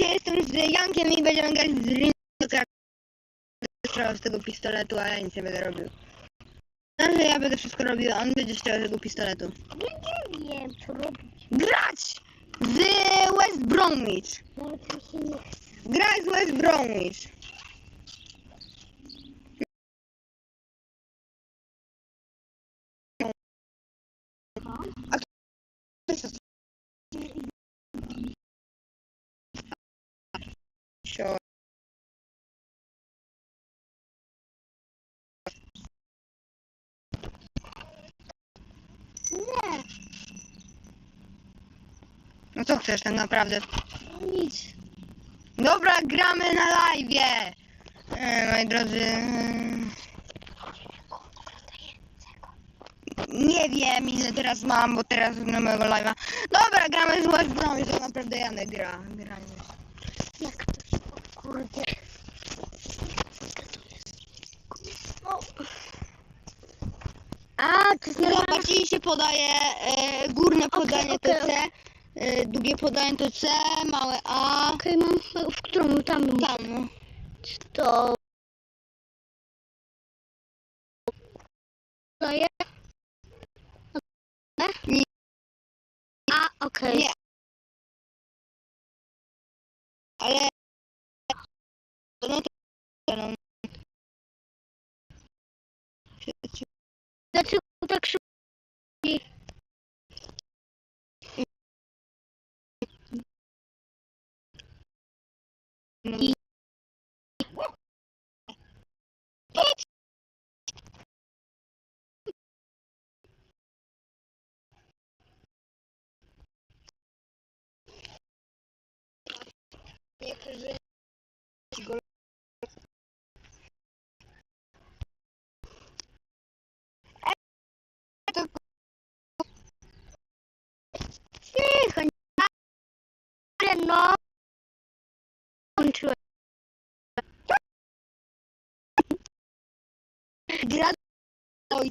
Dzisiaj jestem z Jankiem i będziemy grać z Ringo strzelał z tego pistoletu, a ja nic nie będę robił. Znaczy ja będę wszystko robił, a on będzie strzelał z tego pistoletu. Nie wiem, co robić. Grać z West Bromwich. Nawet mi się nie chce. Grać z West Bromwich. Sio. Nie, No co chcesz tak naprawdę? nic. Dobra, gramy na live. E, moi drodzy. e, Nie wiem ile teraz mam, bo teraz na mojego live'a. Dobra, gramy z West Bromwich, to naprawdę Janek gra. gra nie. Jak to się, kurde. A, to jest normalne. Się podaje e, górne podanie to okej, C, e, długie podanie to C, małe A. Okej, mam, w którą tam bym Tam. no. to daje? Nie. A, okej. Nie. Ale. No to. No. Dlaczego tak szybko? I... Niektórzy gra oj.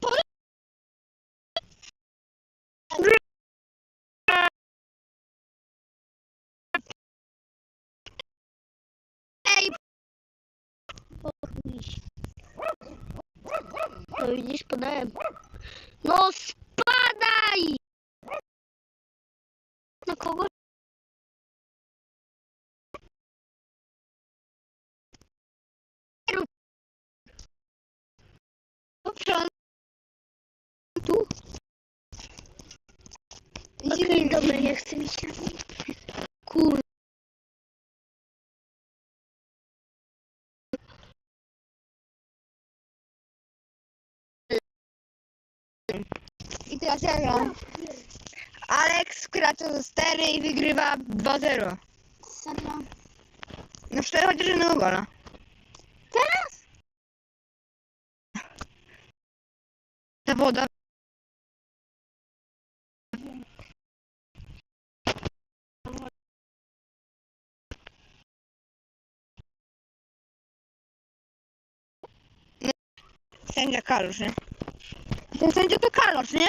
Po- Ej, O, chuj. No widzisz, podałem. No spadaj! Na kogo? No, Dobrze, tu. Okay, dobra, nie chcę mi się. Kurde. 0. Alex wkracza do stery i wygrywa 2-0. Serio? No szczerze chodzi, że no gola. Teraz? Ta woda. Sędzia Kalusz, nie? Ten sędzia to Kalusz, nie?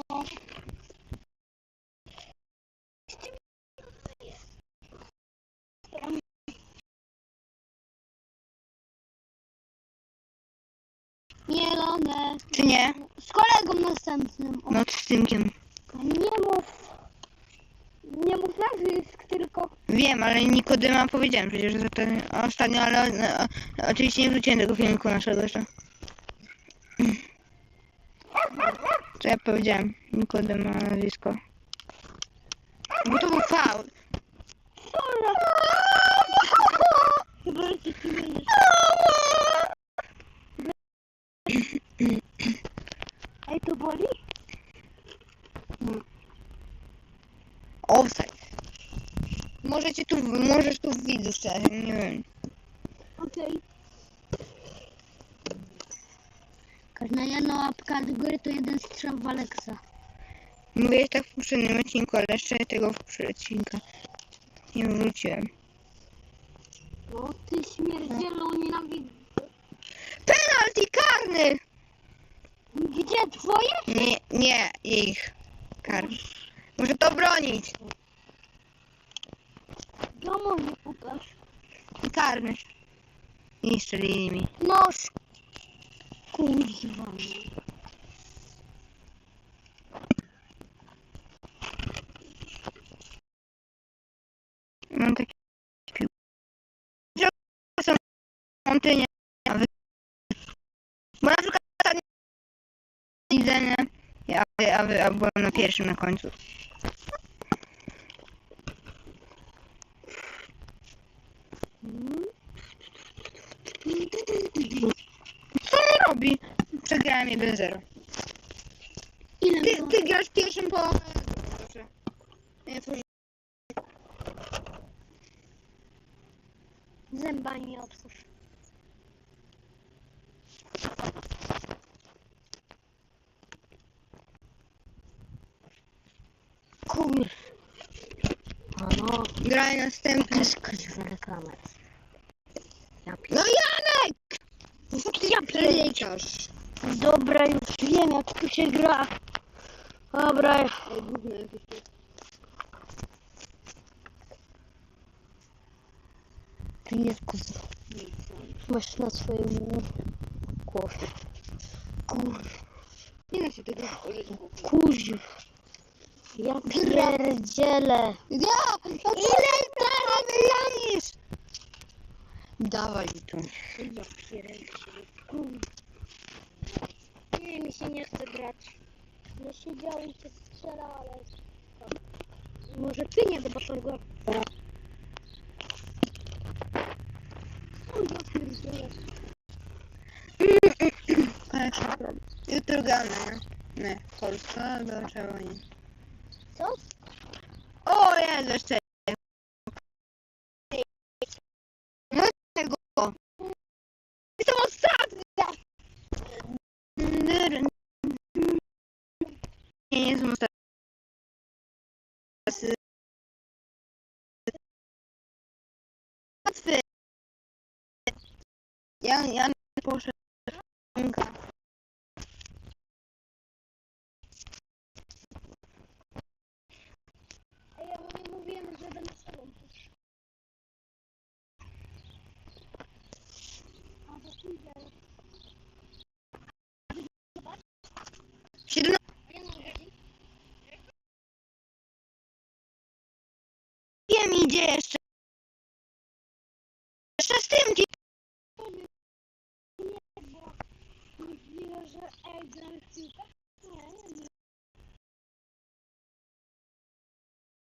Mielone. Czy nie? Z kolegą następnym. O, No z Tymkiem. Nie mów. Nie mów nazwisk, tylko... Wiem, ale Nikodyma powiedziałem przecież że ten ostatnio, ale e, oczywiście nie wrzuciłem tego filmiku naszego jeszcze. Co ja powiedziałem? Nikodym ma nazwisko. Bo to był faul. Chyba, że nie offside. Możecie tu, możesz tu w widzu szczerze, nie wiem. Okej. Każda jedna łapka do góry to jeden strzał w Alexa. Mówię tak w poprzednim odcinku, ale jeszcze tego w odcinka nie wróciłem. No ty śmierdzielu nienawidzę. Penalty karny! Gdzie twoje? Nie, nie, ich. Karny. Muszę to bronić. Domu nie pukasz. Karny. I strzelili mi. Noż. Kurwa. Mam takie pił. są montynie. Bo na przykład tak widzenia, a wy, a byłem na pierwszym na końcu. Co on robi? Przegrałem 1-0. Ile Ty, ty grasz pierwszym po... Proszę. Nie, to Zęba nie otwórz. Kur... Ano, graj następny. kurwa reklamę. Ja pier... No Janek! Ja przeliczasz? Dobra, już wiem jak tu się gra. Dobra. Ty nie kuzu. Masz na swoim głowie. Kur... Nie da się tego powiedzieć. Ja pierdzielę. Ja! Ile teraz Dawaj tu. Ja pierdzielę. Nie, mi się nie chce grać. Ja siedziałem i się strzela, ale... Może ty nie dbasz o go. Ale się robi. Jutro gramy, nie? Polska albo czego nie. Co? O Jezu, jeszcze. No tego. Jestem ostatnia. Nie, nie jestem ostatnia. Łatwy. Ja, ja poszedł. A ja mu nie mówiłem, że będę z tobą. A to pójdę. 17 A ja mogę wiem idzie jeszcze. Jeszcze z tym ci.